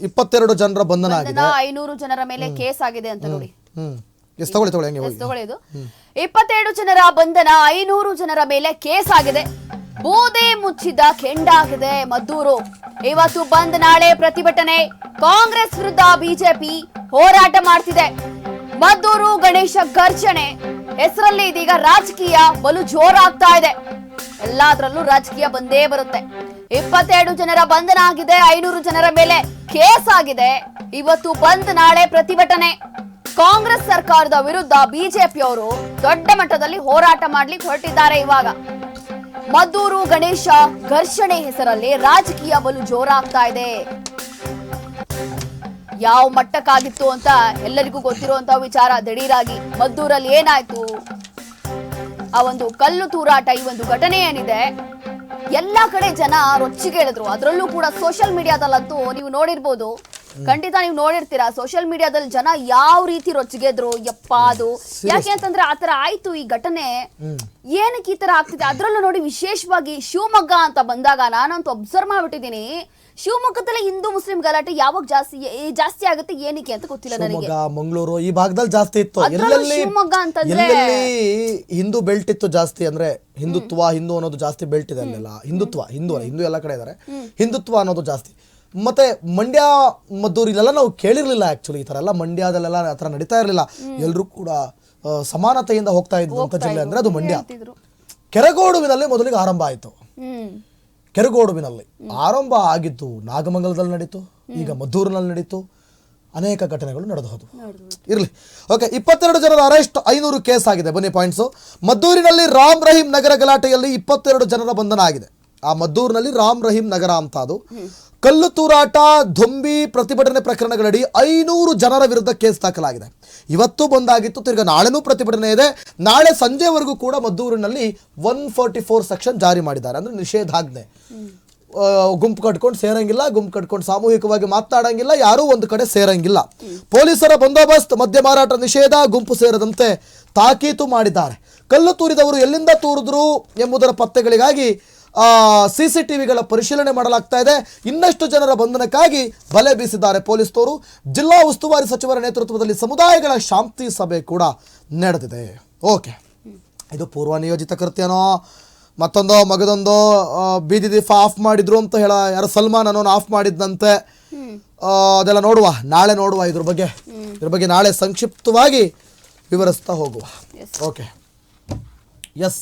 ಇಪ್ಪತ್ತೆರಡು ಜನರ ಬಂಧನ ಆಗಿದೆ. ಐನೂರು ಜನರ ಮೇಲೆ ಕೇಸ್ ಆಗಿದೆ ಅಂತ ನೋಡಿ. ಹ್ಮ್. ಎಸ್ ತಗೊಳ್ಳಿ ತಗೊಳ್ಳಿ ಹಂಗೆ ಹೋಗಿ ತಗೊಳ್ಳಿದು. ಇಪ್ಪತ್ತೆರಡು ಜನರ ಬಂಧನ ಐನೂರು ಜನರ ಮೇಲೆ ಕೇಸ್ ಆಗಿದೆ. ಬೂದೆ ಮುಚ್ಚಿದ ಕೆಂಡಾಗಿದೆ ಮದ್ದೂರು. ಇವತ್ತು ಬಂದ್ ನಾಳೆ ಪ್ರತಿಭಟನೆ. ಕಾಂಗ್ರೆಸ್ ವಿರುದ್ಧ ಬಿಜೆಪಿ ಹೋರಾಟ ಮಾಡ್ತಿದೆ. ಮದ್ದೂರು ಗಣೇಶ ಘರ್ಷಣೆ. ಹೆಸರಲ್ಲಿ ಇದೀಗ ರಾಜಕೀಯ ಬಲು ಜೋರಾಗ್ತಾ ಇದೆ. ಎಲ್ಲಾದ್ರಲ್ಲೂ ರಾಜಕೀಯ ಬಂದೇ ಬರುತ್ತೆ. ಇಪ್ಪತ್ತೆರಡು ಜನರ ಬಂಧನ ಆಗಿದೆ, ಐನೂರು ಜನರ ಮೇಲೆ ಕೇಸ್ ಆಗಿದೆ. ಇವತ್ತು ಬಂದ್ ನಾಳೆ ಪ್ರತಿಭಟನೆ. ಕಾಂಗ್ರೆಸ್ ಸರ್ಕಾರದ ವಿರುದ್ಧ ಬಿಜೆಪಿಯವರು ದೊಡ್ಡ ಮಟ್ಟದಲ್ಲಿ ಹೋರಾಟ ಮಾಡ್ಲಿಕ್ಕೆ ಹೊರಟಿದ್ದಾರೆ ಇವಾಗ. ಮದ್ದೂರು ಗಣೇಶ ಘರ್ಷಣೆ ಹೆಸರಲ್ಲಿ ರಾಜಕೀಯ ಬಲು ಜೋರಾಗ್ತಾ ಇದೆ. ಯಾವ ಮಟ್ಟಕ್ಕಾಗಿತ್ತು ಅಂತ ಎಲ್ಲರಿಗೂ ಗೊತ್ತಿರುವಂತಹ ವಿಚಾರ. ದಿಢೀರಾಗಿ ಮದ್ದೂರಲ್ಲಿ ಏನಾಯ್ತು? ಆ ಒಂದು ಕಲ್ಲು ತೂರಾಟ ಈ ಒಂದು ಘಟನೆ ಏನಿದೆ? ಎಲ್ಲಾ ಕಡೆ ಜನ ರೊಚ್ಚಿಗೆ ಹೇಳಿದ್ರು ಅದರಲ್ಲೂ ಕೂಡ ಸೋಷಿಯಲ್ ಮೀಡಿಯಾದಲ್ಲಂತೂ ನೀವು ನೋಡಿರ್ಬೋದು. ಖಂಡಿತ ನೀವು ನೋಡಿರ್ತೀರಾ ಸೋಷಿಯಲ್ ಮೀಡಿಯಾದಲ್ಲಿ ಜನ ಯಾವ ರೀತಿ ರೊಚ್ಚಿಗೆದ್ರು ಯಪ್ಪ ಅದು. ಯಾಕೆ ಅಂತಂದ್ರೆ ಆತರ ಆಯ್ತು ಈ ಘಟನೆ. ಏನಕ್ಕೆ ಈ ತರ ಆಗ್ತಿದೆ? ಅದ್ರಲ್ಲೂ ನೋಡಿ ವಿಶೇಷವಾಗಿ ಶಿವಮೊಗ್ಗ ಅಂತ ಬಂದಾಗ ನಾನಂತೂ ಅಬ್ಸರ್ವ್ ಮಾಡ್ಬಿಟ್ಟಿದ್ದೀನಿ. ಶಿವಮೊಗ್ಗದಲ್ಲಿ ಹಿಂದೂ ಮುಸ್ಲಿಂ ಗಲಾಟೆ ಯಾವಾಗ ಜಾಸ್ತಿ ಜಾಸ್ತಿ ಆಗುತ್ತೆ ಏನಕ್ಕೆ ಅಂತ ಗೊತ್ತಿಲ್ಲ ನನಗೆ. ಮಂಗಳೂರು ಈ ಭಾಗದಲ್ಲಿ ಜಾಸ್ತಿ ಇತ್ತು. ಶಿವಮೊಗ್ಗ ಅಂತಂದ್ರೆ- ಹಿಂದೂ ಬೆಲ್ಟ್ ಇತ್ತು ಜಾಸ್ತಿ ಅಂದ್ರೆ ಹಿಂದುತ್ವ ಹಿಂದೂ ಅನ್ನೋದು ಜಾಸ್ತಿ ಬೆಲ್ಟ್ ಇದೆ ಅಲ್ಲೆಲ್ಲ. ಹಿಂದುತ್ವ ಹಿಂದೂ ಅಲ್ಲ ಹಿಂದೂ ಎಲ್ಲ ಕಡೆ ಇದಾರೆ. ಹಿಂದುತ್ವ ಅನ್ನೋದು ಜಾಸ್ತಿ. ಮತ್ತೆ ಮಂಡ್ಯ ಮದ್ದೂರು ಇಲ್ಲೆಲ್ಲ ನಾವು ಕೇಳಿರ್ಲಿಲ್ಲ ಆಕ್ಚುಲಿ ಈ ತರ ಎಲ್ಲ. ಮಂಡ್ಯದಲ್ಲೆಲ್ಲ ಆ ಥರ ನಡೀತಾ ಇರಲಿಲ್ಲ. ಎಲ್ಲರೂ ಕೂಡ ಆ, ಸಮಾನತೆಯಿಂದ ಹೋಗ್ತಾ ಇದ್ದಂತ ಜಿಲ್ಲೆ ಅಂದ್ರೆ ಅದು ಮಂಡ್ಯ. ಕೆರೆಗೋಡುವಿನಲ್ಲಿ ಮೊದಲಿಗೆ ಆರಂಭ ಆಯಿತು. ಹ್ಮ್. ಕೆರಗೋಡುವಿನಲ್ಲಿ ಆರಂಭ ಆಗಿದ್ದು ನಾಗಮಂಗಲದಲ್ಲಿ ನಡೀತು ಈಗ ಮದ್ದೂರಿನಲ್ಲಿ ನಡೀತು ಅನೇಕ ಘಟನೆಗಳು ನಡೆದಹುದು ಇರಲಿ. ಓಕೆ ಇಪ್ಪತ್ತೆರಡು ಜನರ ಅರೆಸ್ಟ್ ಐನೂರು ಕೇಸ್ ಆಗಿದೆ. ಬನ್ನಿ ಪಾಯಿಂಟ್ಸು ಮದ್ದೂರಿನಲ್ಲಿ ರಾಮ್ ರಹೀಂ ನಗರ ಗಲಾಟೆಯಲ್ಲಿ ಇಪ್ಪತ್ತೆರಡು ಜನರ ಬಂಧನ ಆಗಿದೆ. ಆ ಮದ್ದೂರಿನಲ್ಲಿ ರಾಮ್ ರಹೀಂ ನಗರ ಅಂತ ಅದು. ಕಲ್ಲು ತೂರಾಟ, ಧೊಂಬಿ ಪ್ರತಿಭಟನೆ ಪ್ರಕರಣಗಳಡಿ ಐನೂರು ಜನರ ವಿರುದ್ಧ ಕೇಸ್ ದಾಖಲಾಗಿದೆ. ಇವತ್ತು ಬಂದಾಗಿತ್ತು, ತಿರ್ಗ ನಾಳೆನೂ ಪ್ರತಿಭಟನೆ ಇದೆ. ನಾಳೆ ಸಂಜೆವರೆಗೂ ಕೂಡ ಮದ್ದೂರಿನಲ್ಲಿ ಒನ್ ಫೋರ್ಟಿ ಫೋರ್ ಸೆಕ್ಷನ್ ಜಾರಿ ಮಾಡಿದ್ದಾರೆ. ಅಂದ್ರೆ ನಿಷೇಧಾಜ್ಞೆ. ಗುಂಪು ಕಟ್ಕೊಂಡು ಸೇರಂಗಿಲ್ಲ, ಗುಂಪು ಕಟ್ಕೊಂಡು ಸಾಮೂಹಿಕವಾಗಿ ಮಾತನಾಡಂಗಿಲ್ಲ, ಯಾರೂ ಒಂದು ಕಡೆ ಸೇರಂಗಿಲ್ಲ. ಪೊಲೀಸರ ಬಂದೋಬಸ್ತ್, ಮದ್ಯ ಮಾರಾಟ ನಿಷೇಧ, ಗುಂಪು ಸೇರದಂತೆ ತಾಕೀತು ಮಾಡಿದ್ದಾರೆ. ಕಲ್ಲು ತೂರಿದವರು ಎಲ್ಲಿಂದ ತೂರಿದ್ರು ಎಂಬುದರ ಪತ್ತೆಗಳಿಗಾಗಿ ಸಿ ಸಿ ಟಿವಿಗಳ ಪರಿಶೀಲನೆ ಮಾಡಲಾಗ್ತಾ ಇದೆ. ಇನ್ನಷ್ಟು ಜನರ ಬಂಧನಕ್ಕಾಗಿ ಬಲೆ ಬೀಸಿದ್ದಾರೆ ಪೊಲೀಸರು ಜಿಲ್ಲಾ ಉಸ್ತುವಾರಿ ಸಚಿವರ ನೇತೃತ್ವದಲ್ಲಿ ಸಮುದಾಯಗಳ ಶಾಂತಿ ಸಭೆ ಕೂಡ ನಡೆದಿದೆ. ಓಕೆ. ಇದು ಪೂರ್ವ ನಿಯೋಜಿತ ಕೃತ್ಯನೋ? ಮತ್ತೊಂದು ಮಗದೊಂದು ಬೀದಿ ದೀಪ ಆಫ್ ಮಾಡಿದ್ರು ಅಂತ ಹೇಳ ಯಾರು ಸಲ್ಮಾನ್ ಅನ್ನೋನು ಆಫ್ ಮಾಡಿದ್ದಂತೆ ಆ, ಅದೆಲ್ಲ ನೋಡುವ ನಾಳೆ ನೋಡುವ ಇದ್ರ ಬಗ್ಗೆ. ಇದ್ರ ಬಗ್ಗೆ ನಾಳೆ ಸಂಕ್ಷಿಪ್ತವಾಗಿ ವಿವರಿಸ್ತಾ ಹೋಗುವ. ಓಕೆ. ಎಸ್